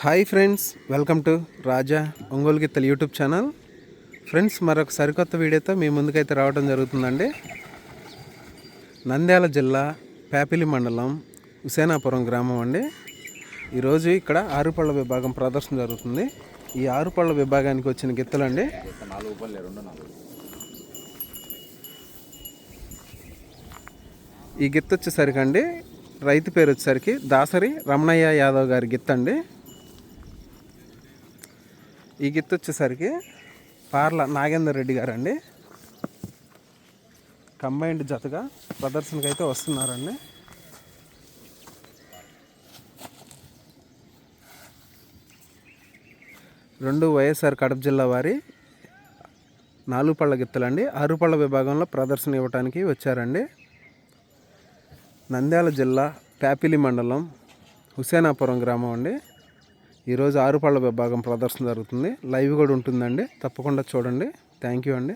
Hi friends welcome to Raja Ongole గిత్తలు YouTube channel friends మరొక సరికొత్త వీడియోతో మీ ముందుకైతే రావడం జరుగుతుందండి. నంద్యాల జిల్లా పేపిలి మండలం హుసేనాపురం గ్రామం అండి. ఈరోజు ఇక్కడ ఆరుపళ్ళ విభాగం ప్రదర్శన జరుగుతుంది. ఈ ఆరుపళ్ళ విభాగానికి వచ్చిన గిత్తలండి. అండి ఈ గిత్త వచ్చేసరికి అండి రైతు పేరు వచ్చేసరికి దాసరి రమణయ్య యాదవ్ గారి గిత్త అండి ఈ గిత్త వచ్చేసరికి పార్ల నాగేందర్ రెడ్డి గారు అండి కంబైన్డ్ జతగా ప్రదర్శనకి అయితే వస్తున్నారండి. రెండు వైఎస్ఆర్ కడప జిల్లా వారి నాలుగు పళ్ళ గిత్తలండి. ఆరు పళ్ళ విభాగంలో ప్రదర్శన ఇవ్వడానికి వచ్చారండి. నంద్యాల జిల్లా ప్యాపిలి మండలం హుసేనాపురం గ్రామం అండి. ఈరోజు ఆరుపళ్ళ విభాగం ప్రదర్శన జరుగుతుంది. లైవ్ కూడా ఉంటుందండి. తప్పకుండా చూడండి. థ్యాంక్ యూ అండి.